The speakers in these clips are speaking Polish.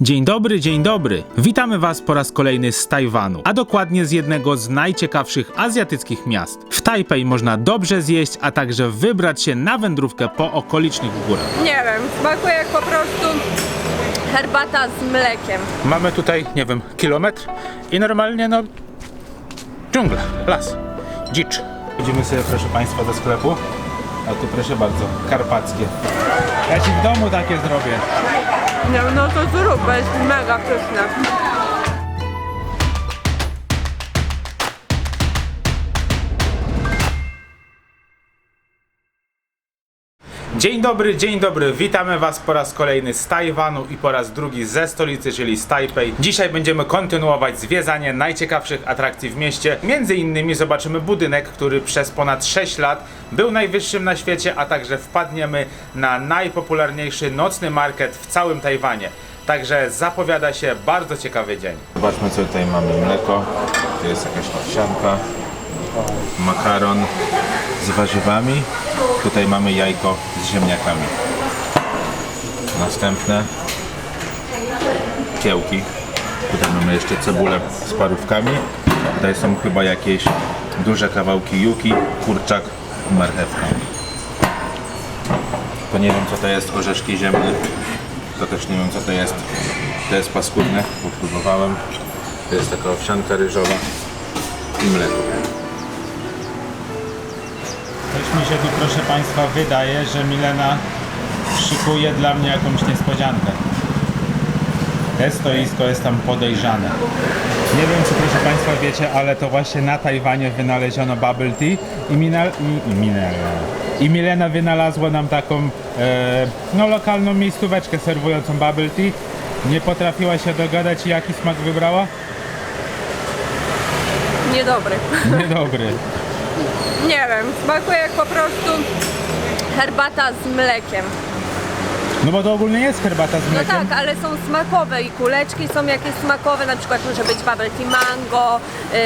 Dzień dobry, dzień dobry. Witamy Was po raz kolejny z Tajwanu, a dokładnie z jednego z najciekawszych azjatyckich miast. W Tajpej można dobrze zjeść, a także wybrać się na wędrówkę po okolicznych górach. Nie wiem, smakuje jak po prostu herbata z mlekiem. Mamy tutaj, nie wiem, kilometr i normalnie, no, dżungla, las, dzicz. Idziemy sobie, proszę Państwa, do sklepu. A tu proszę bardzo, karpackie. Ja Ci w domu takie zrobię. Nie, no to zrób, jest mega pyszne. Dzień dobry, dzień dobry. Witamy Was po raz kolejny z Tajwanu i po raz drugi ze stolicy, czyli z Tajpej. Dzisiaj będziemy kontynuować zwiedzanie najciekawszych atrakcji w mieście. Między innymi zobaczymy budynek, który przez ponad 6 lat był najwyższym na świecie, a także wpadniemy na najpopularniejszy nocny market w całym Tajwanie. Także zapowiada się bardzo ciekawy dzień. Zobaczmy co tutaj mamy. Mleko, to jest jakaś owsianka, makaron z warzywami. Tutaj mamy jajko z ziemniakami. Następne kiełki. Tutaj mamy jeszcze cebulę z parówkami. Tutaj są chyba jakieś duże kawałki juki, kurczak i marchewka. To nie wiem co to jest, orzeszki ziemne. To też nie wiem co to jest. To jest paskudne, bo próbowałem. To jest taka owsianka ryżowa i mleko. Mi się tu, proszę Państwa, wydaje, że Milena szykuje dla mnie jakąś niespodziankę. Te stoisko jest tam podejrzane. Nie wiem, czy proszę Państwa wiecie, ale to właśnie na Tajwanie wynaleziono bubble tea i, Mina, i, i, Milena, i Milena wynalazła nam taką e, no, lokalną miejscóweczkę serwującą bubble tea. Nie potrafiła się dogadać, jaki smak wybrała? Niedobry. Niedobry. Nie wiem, smakuje jak po prostu herbata z mlekiem. No bo to ogólnie jest herbata z No mlekiem. tak, ale są smakowe i kuleczki są jakieś smakowe, na przykład może być bubble tea mango, yy,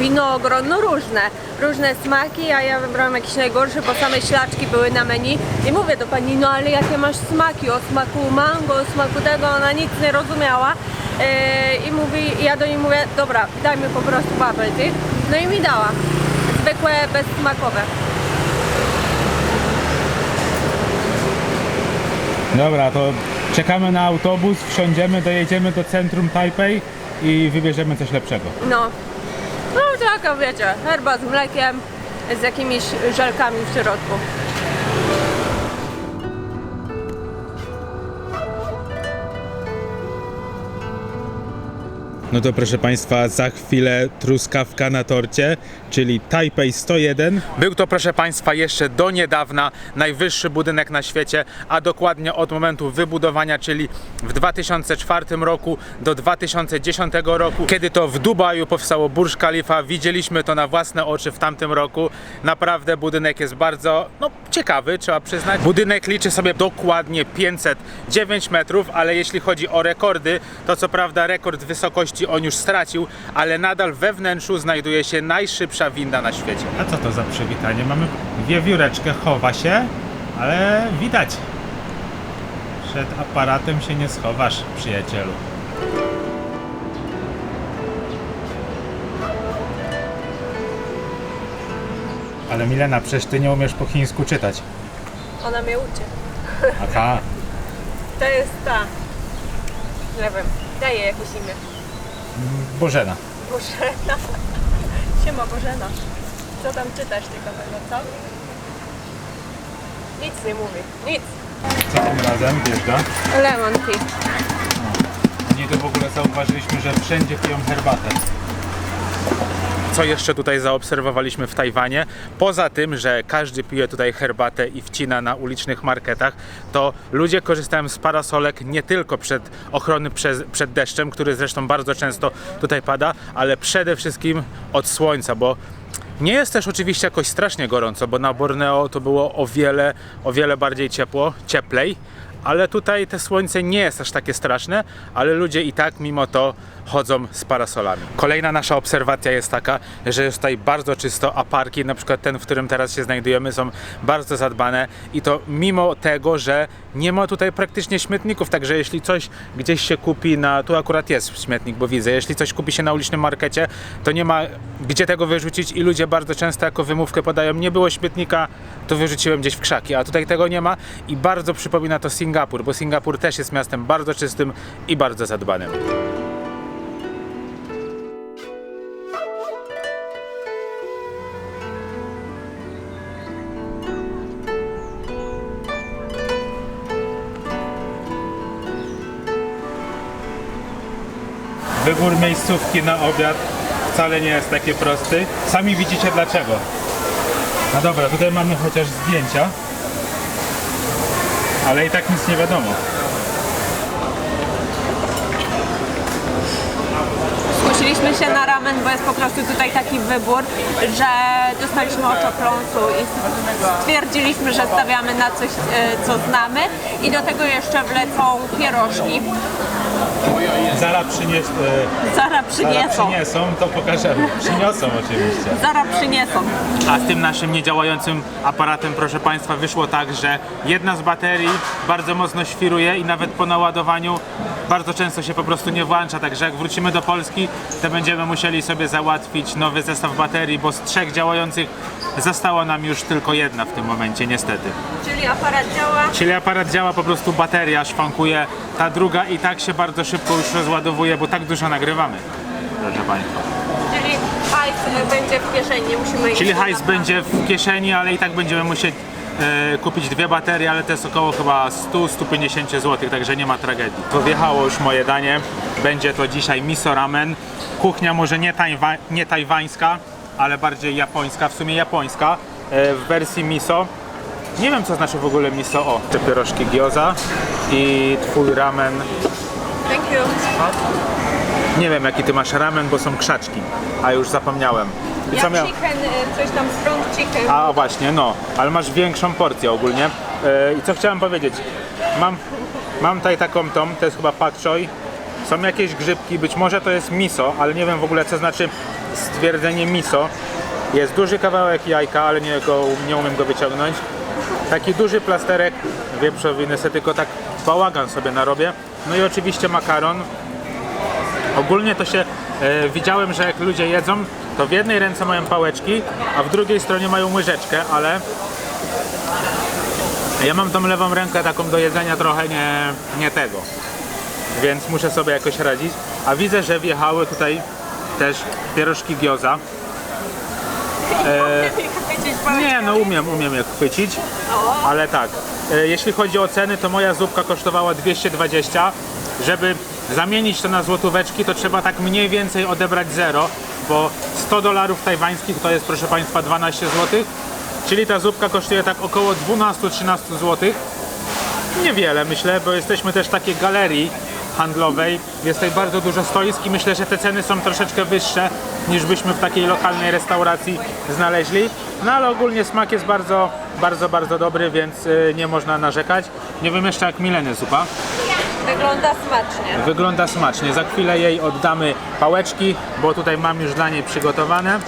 winogron, no różne, różne smaki, a ja wybrałam jakiś najgorszy, bo same ślaczki były na menu. I mówię do pani, no ale jakie masz smaki, o smaku mango, o smaku tego, ona nic nie rozumiała. Yy, i mówi, ja do niej mówię, dobra, daj mi po prostu bubble tea, no i mi dała, zwykłe, bezsmakowe. Dobra, to czekamy na autobus, wsiądziemy, dojedziemy do centrum Tajpej i wybierzemy coś lepszego. No, no taka wiecie, herba z mlekiem, z jakimiś żelkami w środku. No to proszę Państwa, za chwilę truskawka na torcie, czyli Taipei 101. Był to proszę Państwa jeszcze do niedawna najwyższy budynek na świecie, a dokładnie od momentu wybudowania, czyli w 2004 roku do 2010 roku, kiedy to w Dubaju powstało Burj Khalifa. Widzieliśmy to na własne oczy w tamtym roku. Naprawdę budynek jest bardzo no, ciekawy, trzeba przyznać. Budynek liczy sobie dokładnie 509 metrów, ale jeśli chodzi o rekordy, to co prawda rekord wysokości on już stracił, ale nadal we wnętrzu znajduje się najszybsza winda na świecie. A co to za przywitanie? Mamy wiewióreczkę, chowa się, ale widać. Przed aparatem się nie schowasz, przyjacielu. Ale Milena, przecież ty nie umiesz po chińsku czytać. Ona mnie uczy. A ta? To jest ta. Nie wiem, daję jakieś imię. Bożena. Bożena. Siema Bożena. Co tam czytasz ciekawego, co? Nic nie mówi. Nic. Co tym razem wjeżdża? Lemon tea. Nie to w ogóle zauważyliśmy, że wszędzie piją herbatę. Co jeszcze tutaj zaobserwowaliśmy w Tajwanie? Poza tym, że każdy pije tutaj herbatę i wcina na ulicznych marketach, to ludzie korzystają z parasolek nie tylko przed ochrony przez, przed deszczem, który zresztą bardzo często tutaj pada, ale przede wszystkim od słońca, bo nie jest też oczywiście jakoś strasznie gorąco, bo na Borneo to było o wiele, o wiele bardziej ciepło, cieplej, ale tutaj te słońce nie jest aż takie straszne, ale ludzie i tak mimo to chodzą z parasolami. Kolejna nasza obserwacja jest taka, że jest tutaj bardzo czysto, a parki, na przykład ten, w którym teraz się znajdujemy, są bardzo zadbane i to mimo tego, że nie ma tutaj praktycznie śmietników, także jeśli coś gdzieś się kupi na, tu akurat jest śmietnik, bo widzę, jeśli coś kupi się na ulicznym markecie, to nie ma gdzie tego wyrzucić i ludzie bardzo często jako wymówkę podają, nie było śmietnika, to wyrzuciłem gdzieś w krzaki, a tutaj tego nie ma i bardzo przypomina to Singapur, bo Singapur też jest miastem bardzo czystym i bardzo zadbanym. Wybór miejscówki na obiad wcale nie jest taki prosty. Sami widzicie dlaczego. No dobra, tutaj mamy chociaż zdjęcia, ale i tak nic nie wiadomo. Skusiliśmy się na ramen, bo jest po prostu tutaj taki wybór, że dostaliśmy oczopląsu i stwierdziliśmy, że stawiamy na coś, e, co znamy i do tego jeszcze wlecą pierożki. Zara przynieś, e, Zara Zara przyniosą. przyniosą, to pokażemy. Przyniosą oczywiście. Zara przyniosą. A z tym naszym niedziałającym aparatem, proszę Państwa, wyszło tak, że jedna z baterii bardzo mocno świruje i nawet po naładowaniu bardzo często się po prostu nie włącza, także jak wrócimy do Polski, to będziemy musieli sobie załatwić nowy zestaw baterii, bo z trzech działających została nam już tylko jedna w tym momencie, niestety. Czyli aparat działa. Czyli aparat działa, po prostu bateria szwankuje, ta druga i tak się bardzo szybko już rozładowuje, bo tak dużo nagrywamy, proszę Państwa. Czyli hajs e, będzie w kieszeni, musimy Czyli hajs będzie w kieszeni, ale i tak będziemy musieli kupić dwie baterie, ale to jest około chyba 100-150 zł, także nie ma tragedii. To wjechało już moje danie. Będzie to dzisiaj miso ramen. Kuchnia może nie, tajwa, nie tajwańska, ale bardziej japońska, w sumie japońska e, w wersji miso. Nie wiem co znaczy w ogóle miso. O, te pierożki gyoza i twój ramen. Thank you. Nie wiem jaki ty masz ramen, bo są krzaczki, a już zapomniałem. I Ja co miał- chicken, e, coś tam strong chicken. A właśnie, no, ale masz większą porcję ogólnie. E, I co chciałem powiedzieć? Mam, mam tutaj taką tą, to jest chyba pak choi. Są jakieś grzybki, być może to jest miso, ale nie wiem w ogóle co znaczy stwierdzenie miso. Jest duży kawałek jajka, ale nie, go, nie umiem go wyciągnąć. Taki duży plasterek wieprzowiny, sobie tylko tak bałagan sobie narobię. No i oczywiście makaron, Ogólnie to się e, widziałem, że jak ludzie jedzą, to w jednej ręce mają pałeczki, a w drugiej stronie mają łyżeczkę, ale ja mam tą lewą rękę taką do jedzenia trochę nie, nie tego. Więc muszę sobie jakoś radzić. A widzę, że wjechały tutaj też pierożki gioza. Nie, no umiem, umiem jak chwycić, ale tak. E, jeśli chodzi o ceny, to moja zupka kosztowała 220. Żeby zamienić to na złotóweczki, to trzeba tak mniej więcej odebrać zero, bo 100 dolarów tajwańskich to jest, proszę Państwa, 12 zł. Czyli ta zupka kosztuje tak około 12-13 zł. Niewiele myślę, bo jesteśmy też w takiej galerii handlowej. Jest tutaj bardzo dużo stoisk i myślę, że te ceny są troszeczkę wyższe niż byśmy w takiej lokalnej restauracji znaleźli. No ale ogólnie smak jest bardzo, bardzo, bardzo dobry, więc y, nie można narzekać. Nie wiem jeszcze jak Mileny zupa. Wygląda smacznie. Wygląda smacznie. Za chwilę jej oddamy pałeczki, bo tutaj mam już dla niej przygotowane.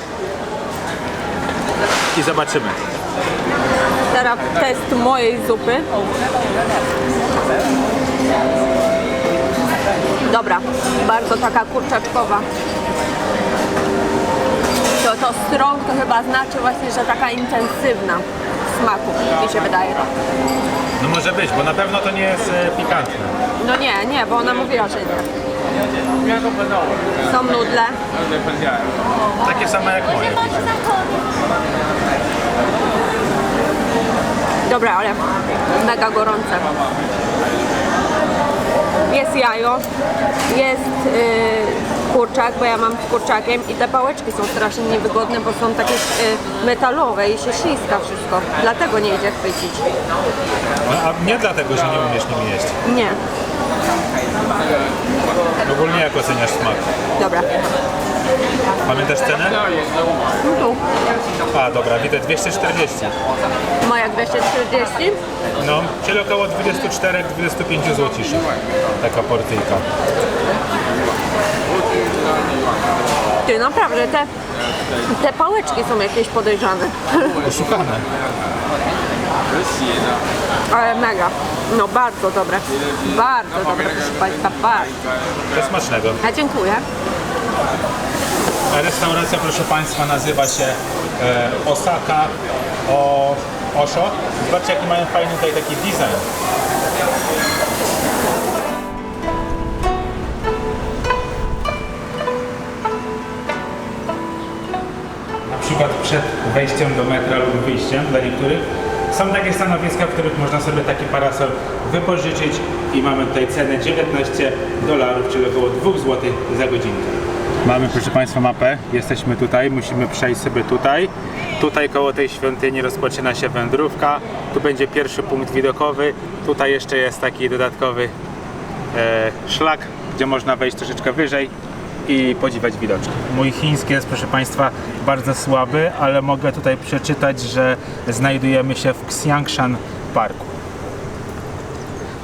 I zobaczymy. Teraz test mojej zupy. Dobra, bardzo taka kurczaczkowa. To, to strong to chyba znaczy właśnie, że taka intensywna w smaku, mi się wydaje. No może być, bo na pewno to nie jest e, pikantne. No nie, nie, bo ona mówiła, że nie. Są nudle. Takie same jak moje. Dobra, ale mega gorące. Jest jajo, jest yy, kurczak, bo ja mam z kurczakiem i te pałeczki są strasznie niewygodne, bo są takie yy, metalowe i się śliska wszystko. Dlatego nie idzie chwycić. No, a nie dlatego, że nie umiesz nimi jeść. Nie. Ogólnie jak oceniasz smak? Dobra. Pamiętasz cenę? Tu. A dobra, widzę 240. Moja 240. No, czyli około 24-25 zł. Taka porcyjka. Ty, naprawdę, te, te pałeczki są jakieś podejrzane. Oszukane. Ale mega. No bardzo dobre. Bardzo dobre, proszę Państwa, bardzo. To smacznego. A dziękuję. Restauracja, proszę Państwa, nazywa się e, Osaka o Osho. Zobaczcie, jaki mają fajny tutaj taki design. Na przykład przed wejściem do metra lub wyjściem dla niektórych są takie stanowiska, w których można sobie taki parasol wypożyczyć i mamy tutaj cenę 19 dolarów, czyli około 2 zł za godzinkę. Mamy proszę Państwa mapę, jesteśmy tutaj, musimy przejść sobie tutaj. Tutaj koło tej świątyni rozpoczyna się wędrówka, tu będzie pierwszy punkt widokowy, tutaj jeszcze jest taki dodatkowy e, szlak, gdzie można wejść troszeczkę wyżej i podziwiać widoczki. Mój chiński jest, proszę Państwa, bardzo słaby, ale mogę tutaj przeczytać, że znajdujemy się w Xiangshan Parku.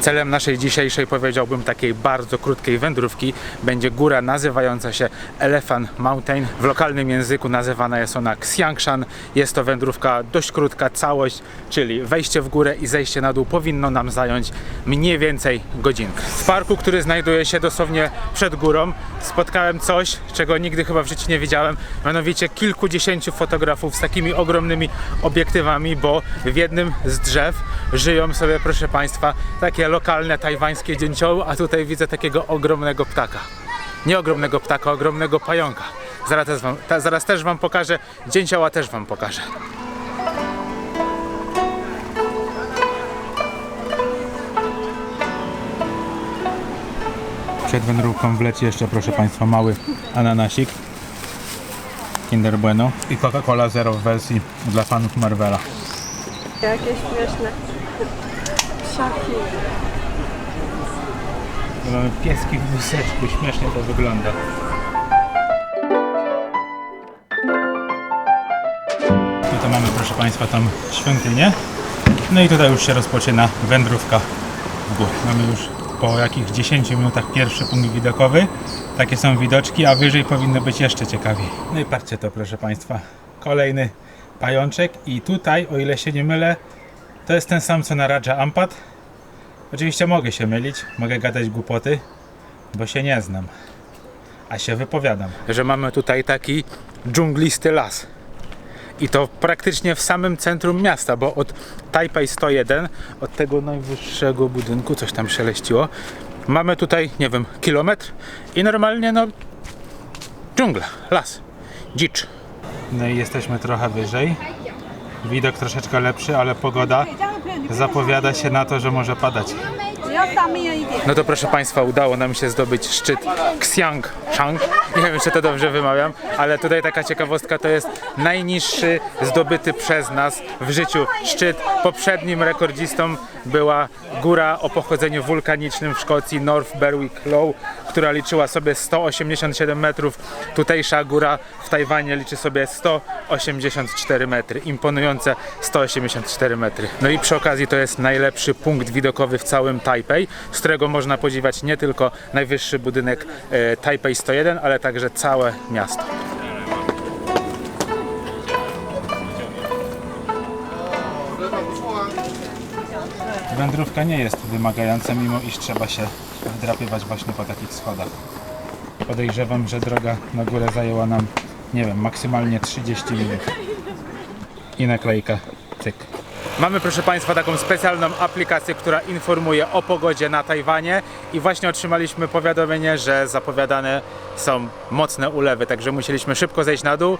Celem naszej dzisiejszej, powiedziałbym, takiej bardzo krótkiej wędrówki będzie góra nazywająca się Elephant Mountain. W lokalnym języku nazywana jest ona Xiangshan. Jest to wędrówka dość krótka, całość, czyli wejście w górę i zejście na dół powinno nam zająć mniej więcej godzinkę. W parku, który znajduje się dosłownie przed górą, spotkałem coś, czego nigdy chyba w życiu nie widziałem, mianowicie kilkudziesięciu fotografów z takimi ogromnymi obiektywami, bo w jednym z drzew żyją sobie, proszę Państwa, takie lokalne tajwańskie dzięcioły, a tutaj widzę takiego ogromnego ptaka. Nie ogromnego ptaka, ogromnego pająka. Zaraz też wam, ta, zaraz też wam pokażę, dzięcioła też wam pokażę. Przed wędrówką wleci jeszcze, proszę Państwa, mały ananasik. Kinder Bueno i Coca-Cola Zero w wersji dla fanów Marvela. Jakie śmieszne. Psiaki. Mamy pieski w wózeczku, śmiesznie to wygląda. No to mamy, proszę Państwa, tą świątynię. No i tutaj już się rozpoczyna wędrówka w górę. Mamy już po jakichś 10 minutach pierwszy punkt widokowy. Takie są widoczki, a wyżej powinno być jeszcze ciekawiej. No i patrzcie to, proszę Państwa. Kolejny pajączek i tutaj, o ile się nie mylę, to jest ten sam co na Raja Ampat. Oczywiście mogę się mylić, mogę gadać głupoty, bo się nie znam. A się wypowiadam. Że mamy tutaj taki dżunglisty las. I to praktycznie w samym centrum miasta, bo od Taipei 101, od tego najwyższego budynku, coś tam szeleściło, mamy tutaj, nie wiem, kilometr i normalnie no dżungla, las, dzicz. No i jesteśmy trochę wyżej. Widok troszeczkę lepszy, ale pogoda zapowiada się na to, że może padać. No to proszę Państwa, udało nam się zdobyć szczyt Xiang Chang. Nie wiem, czy to dobrze wymawiam, ale tutaj taka ciekawostka to jest najniższy zdobyty przez nas w życiu szczyt. Poprzednim rekordzistą była góra o pochodzeniu wulkanicznym w Szkocji North Berwick Low, która liczyła sobie 187 metrów. Tutejsza góra w Tajwanie liczy sobie 100 184 metry. Imponujące 184 metry. No i przy okazji to jest najlepszy punkt widokowy w całym Tajpej, z którego można podziwiać nie tylko najwyższy budynek e, Tajpej 101, ale także całe miasto. Wędrówka nie jest wymagająca, mimo iż trzeba się wdrapywać właśnie po takich schodach. Podejrzewam, że droga na górę zajęła nam, nie wiem, maksymalnie 30 minut. I naklejka, cyk. Mamy, proszę Państwa, taką specjalną aplikację, która informuje o pogodzie na Tajwanie i właśnie otrzymaliśmy powiadomienie, że zapowiadane są mocne ulewy, także musieliśmy szybko zejść na dół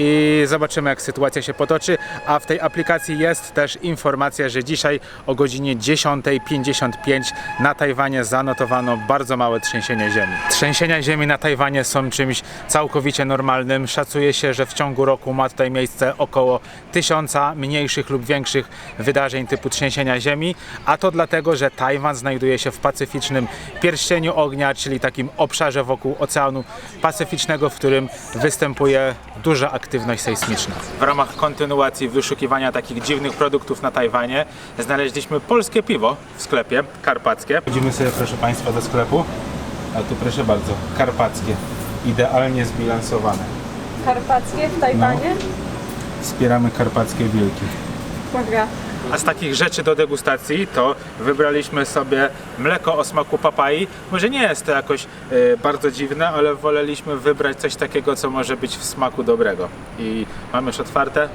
i zobaczymy jak sytuacja się potoczy, a w tej aplikacji jest też informacja, że dzisiaj o godzinie 10.55 na Tajwanie zanotowano bardzo małe trzęsienie ziemi. Trzęsienia ziemi na Tajwanie są czymś całkowicie normalnym. Szacuje się, że w ciągu roku ma tutaj miejsce około tysiąca mniejszych lub większych wydarzeń typu trzęsienia ziemi, a to dlatego, że Tajwan znajduje się w pacyficznym pierścieniu ognia, czyli takim obszarze wokół Oceanu Pacyficznego, w którym występuje duża aktywność aktywność sejsmiczna. W ramach kontynuacji wyszukiwania takich dziwnych produktów na Tajwanie znaleźliśmy polskie piwo w sklepie karpackie. Chodzimy sobie proszę Państwa do sklepu, a tu proszę bardzo, karpackie, idealnie zbilansowane. Karpackie w Tajwanie? Wspieramy karpackie wilki. Uwaga. A z takich rzeczy do degustacji to wybraliśmy sobie mleko o smaku papai. Może nie jest to jakoś e, bardzo dziwne, ale woleliśmy wybrać coś takiego, co może być w smaku dobrego. I mamy już otwarte.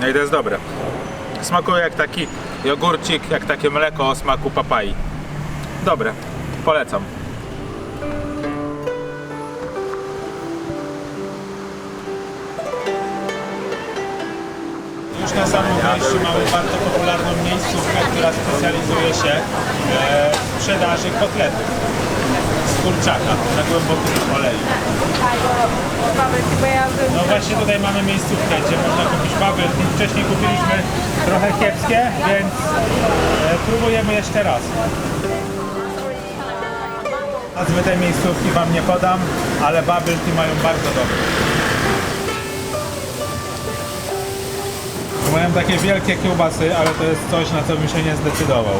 No i to jest dobre. Smakuje jak taki jogurcik, jak takie mleko o smaku papai. Dobre, polecam. Już na samym wejściu mamy bardzo popularną miejscówkę, która specjalizuje się e, w sprzedaży kotletów z kurczaka na głębokim oleju. No właśnie tutaj mamy miejscówkę, gdzie można kupić tea. Wcześniej kupiliśmy trochę kiepskie, więc e, próbujemy jeszcze raz. Nazwy tej miejscówki Wam nie podam, ale tea mają bardzo dobre. Mają takie wielkie kiełbasy, ale to jest coś, na co bym się nie zdecydował.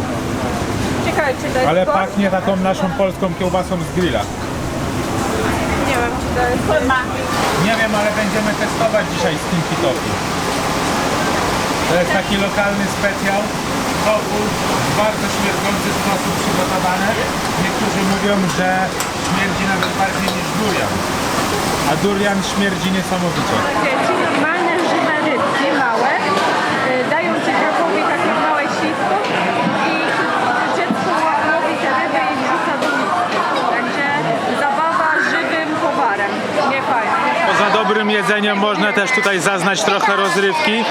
Ciekawe, czy to jest Ale pachnie taką naszą polską kiełbasą z grilla. Nie wiem, czy to jest Nie wiem, ale będziemy testować dzisiaj stinky tofu. To jest taki lokalny specjal. Tofu w bardzo śmierdzący sposób przygotowane. Niektórzy mówią, że śmierdzi nawet bardziej niż durian. A durian śmierdzi niesamowicie. Ci jedzeniem można też tutaj zaznać trochę rozrywki.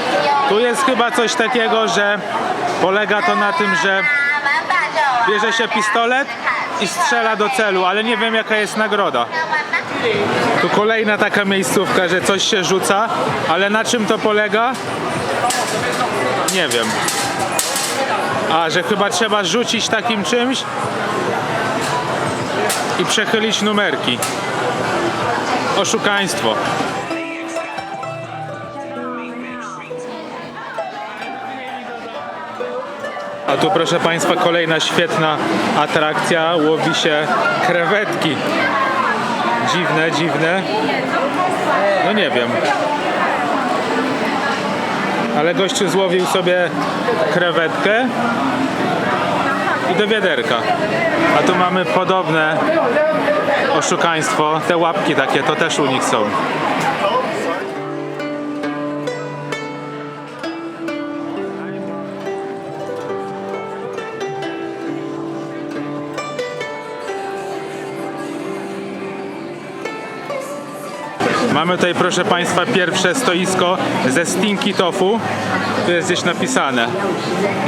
Tu jest chyba coś takiego, że polega to na tym, że bierze się pistolet i strzela do celu, ale nie wiem jaka jest nagroda. Tu kolejna taka miejscówka, że coś się rzuca, ale na czym to polega? Nie wiem. A, że chyba trzeba rzucić takim czymś i przechylić numerki. Oszukaństwo. A tu proszę Państwa kolejna świetna atrakcja. Łowi się krewetki. Dziwne, dziwne. No nie wiem. Ale gościu złowił sobie krewetkę i do wiaderka. A tu mamy podobne oszukaństwo. Te łapki takie to też u nich są. Mamy tutaj, proszę Państwa, pierwsze stoisko ze stinky tofu. Tu jest gdzieś napisane.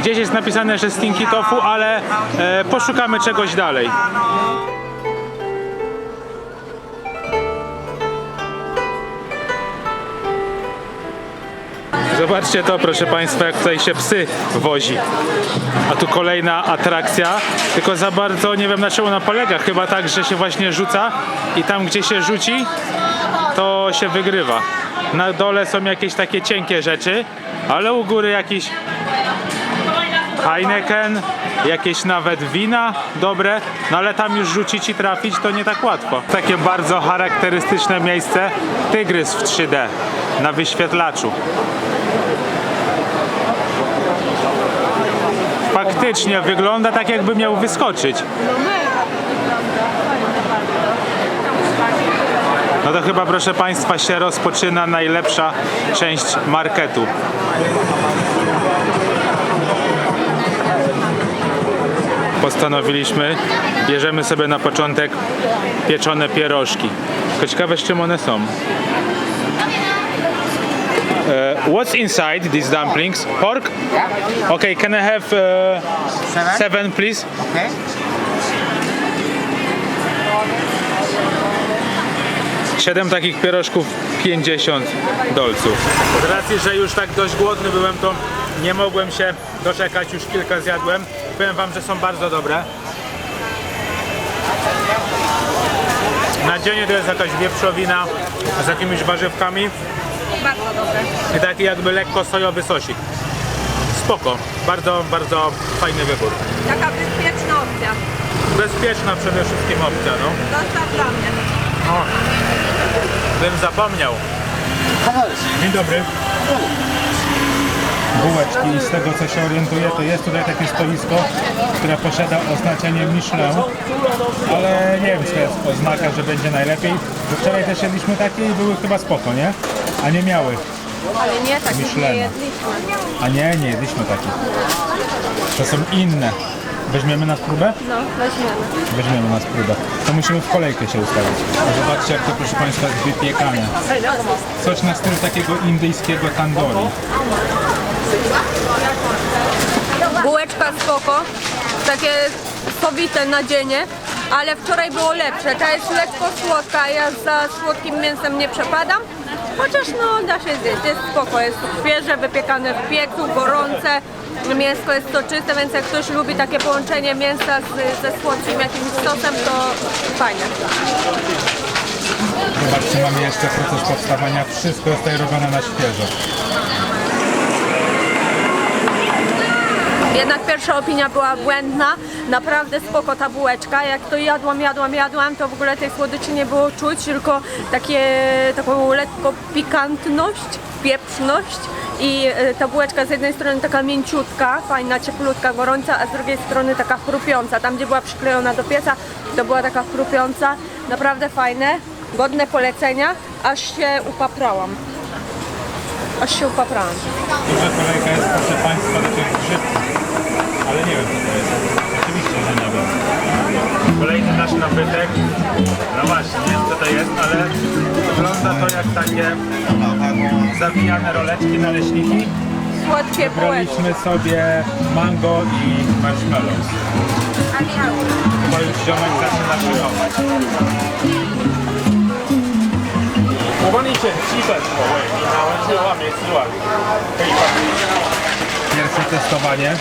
Gdzieś jest napisane, że stinky tofu, ale e, poszukamy czegoś dalej. Zobaczcie to, proszę Państwa, jak tutaj się psy wozi. A tu kolejna atrakcja, tylko za bardzo nie wiem na czym ona polega. Chyba tak, że się właśnie rzuca i tam, gdzie się rzuci, to się wygrywa. Na dole są jakieś takie cienkie rzeczy, ale u góry jakiś Heineken, jakieś nawet wina dobre, no ale tam już rzucić i trafić to nie tak łatwo. Takie bardzo charakterystyczne miejsce, tygrys w 3D na wyświetlaczu. Faktycznie wygląda tak jakby miał wyskoczyć. No to chyba proszę Państwa się rozpoczyna najlepsza część marketu. Postanowiliśmy, bierzemy sobie na początek pieczone pierożki. Tylko ciekawe z czym one są. Uh, what's inside these dumplings? Pork? Okay, can I have uh, Seven? please? Okay. Siedem takich pierożków, 50 dolców. Z racji, że już tak dość głodny byłem, to nie mogłem się doczekać, już kilka zjadłem. Powiem wam, że są bardzo dobre. Na dzień to jest jakaś wieprzowina z jakimiś warzywkami Bardzo dobre. i taki jakby lekko sojowy sosik. Spoko, bardzo, bardzo fajny wybór. Taka bezpieczna opcja. Bezpieczna przede wszystkim opcja, no. Dostaw dla mnie. O, bym zapomniał. Dzień dobry. Bułeczki i z tego co się orientuję, to jest tutaj takie stoisko, które posiada oznaczenie Michelin, ale nie wiem czy to jest oznaka, że będzie najlepiej. Bo wczoraj też jedliśmy takie i były chyba spoko, nie? A nie miały. Ale nie, tak nie jedliśmy. A nie, nie jedliśmy takich. To są inne. Weźmiemy na próbę? No, weźmiemy. Weźmiemy na próbę. To musimy w kolejkę się ustawić. Zobaczcie jak to proszę Państwa jest wypiekane. Coś na styl takiego indyjskiego tandoori. Bułeczka spoko, takie sowite nadzienie, ale wczoraj było lepsze. Ta jest lekko słodka, ja za słodkim mięsem nie przepadam. Chociaż no da się zjeść, jest spoko, jest świeże, wypiekane w piecu, gorące. Mięsko jest soczyste, więc jak ktoś lubi takie połączenie mięsa z, ze słodkim jakimś sosem, to fajne. Zobaczcie, mamy jeszcze proces powstawania. Wszystko jest tutaj robione na świeżo. Jednak pierwsza opinia była błędna, naprawdę spoko ta bułeczka. Jak to jadłam, jadłam, jadłam, to w ogóle tej słodyczy nie było czuć, tylko takie, taką lekko pikantność, pieprzność. I e, ta bułeczka z jednej strony taka mięciutka, fajna, cieplutka, gorąca, a z drugiej strony taka chrupiąca. Tam, gdzie była przyklejona do pieca, to była taka chrupiąca. Naprawdę fajne, godne polecenia, aż się upaprałam. Aż się upaprałam. Duża kolejka jest, proszę Państwa, do tych. Ale nie wiem, co to jest. Oczywiście, że nie wiem. Kolejny nasz nabytek. No właśnie, nie wiem, co to jest, ale wygląda to jak takie zawijane roleczki, naleśniki. Słodkie bułeczki. Sobie mango i marshmallows. A miały. Chyba już ziomek zaczyna szykować. Pierwsze testowanie.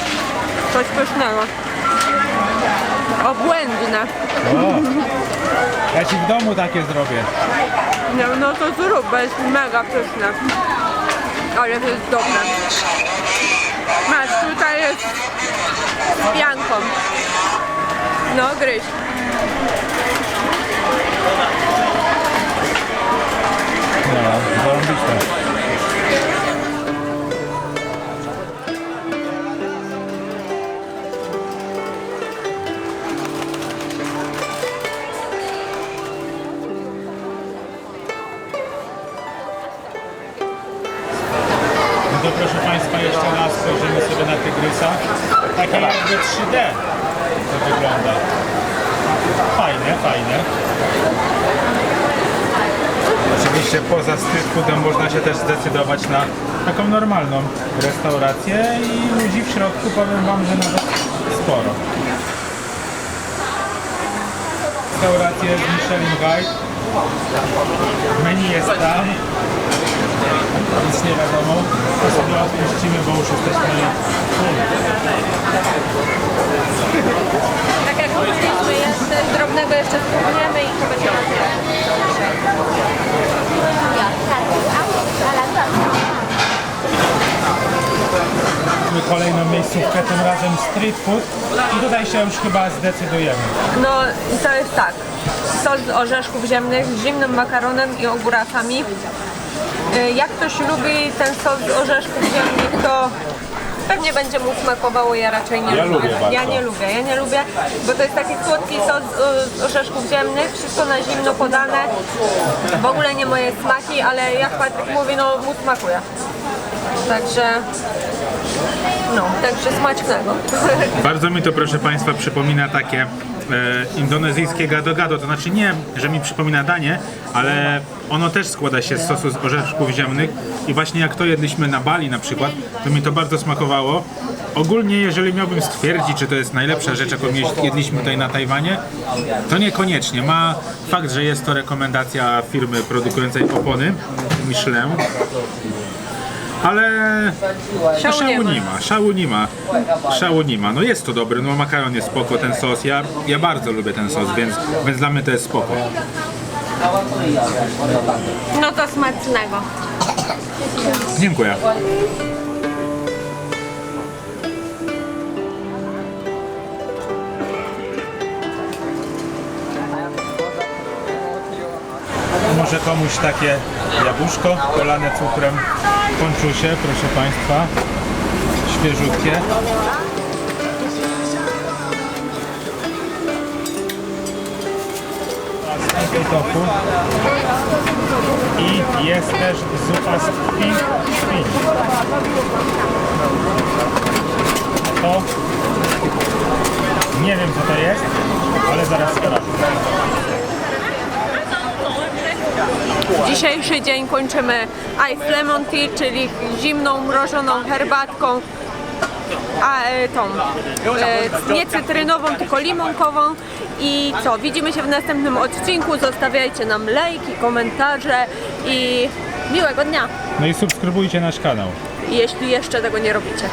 Coś pysznego. Obłędne. O, ja ci w domu takie zrobię. No, no to zrób, bo jest mega pyszne. Ale to jest dobre. Masz, tutaj jest z pianką. No, gryź. No, zarąbiste. 3D to wygląda. Fajne, fajne. Oczywiście poza street foodem można się też zdecydować na taką normalną restaurację i ludzi w środku powiem Wam, że nawet sporo. Restauracje z Michelin Guide. Menu jest tam. Nic nie wiadomo. To sobie odpuścimy, bo już jesteśmy. Tak jak mówiliśmy, jeszcze drobnego jeszcze spróbujemy i to będzie. Mamy kolejną miejscówkę, tym razem street food i tutaj się już chyba zdecydujemy. No i to jest tak. Sos z orzeszków ziemnych z zimnym makaronem i ogórkami. Y, Jak ktoś lubi ten sos z orzeszków ziemnych, to pewnie będzie mu smakowało, ja raczej nie Ja lubię. Ja nie lubię, ja nie lubię, bo to jest taki słodki sos z orzeszków ziemnych, wszystko na zimno podane. W ogóle nie moje smaki, ale jak Patryk mówi, no mu smakuje. Także, no, także smacznego. Bardzo mi to, proszę Państwa, przypomina takie e, indonezyjskie gado-gado. To znaczy nie, że mi przypomina danie, ale ono też składa się z sosu z orzeszków ziemnych i właśnie jak to jedliśmy na Bali na przykład, to mi to bardzo smakowało. Ogólnie, jeżeli miałbym stwierdzić, czy to jest najlepsza rzecz, jaką jedliśmy tutaj na Tajwanie, to niekoniecznie. Ma fakt, że jest to rekomendacja firmy produkującej opony Michelin, ale Szału nie szału ma. nie ma, szału nie ma, szału nie ma. No jest to dobry, no makaron jest spoko, ten sos, ja, ja bardzo lubię ten sos, więc, więc dla mnie to jest spoko. No to smacznego. Dziękuję. Może komuś takie jabłuszko polane cukrem kończusie, proszę Państwa. Świeżutkie. I. I jest też zupa z krwi. krwi. To nie wiem co to jest, ale zaraz sprawdzę. Dzisiejszy dzień kończymy ice lemon tea, czyli zimną, mrożoną herbatką, a e, tą e, nie cytrynową, tylko limonkową. I co, widzimy się w następnym odcinku. Zostawiajcie nam lajki, komentarze i miłego dnia, No i subskrybujcie nasz kanał. jeśli jeszcze tego nie robicie.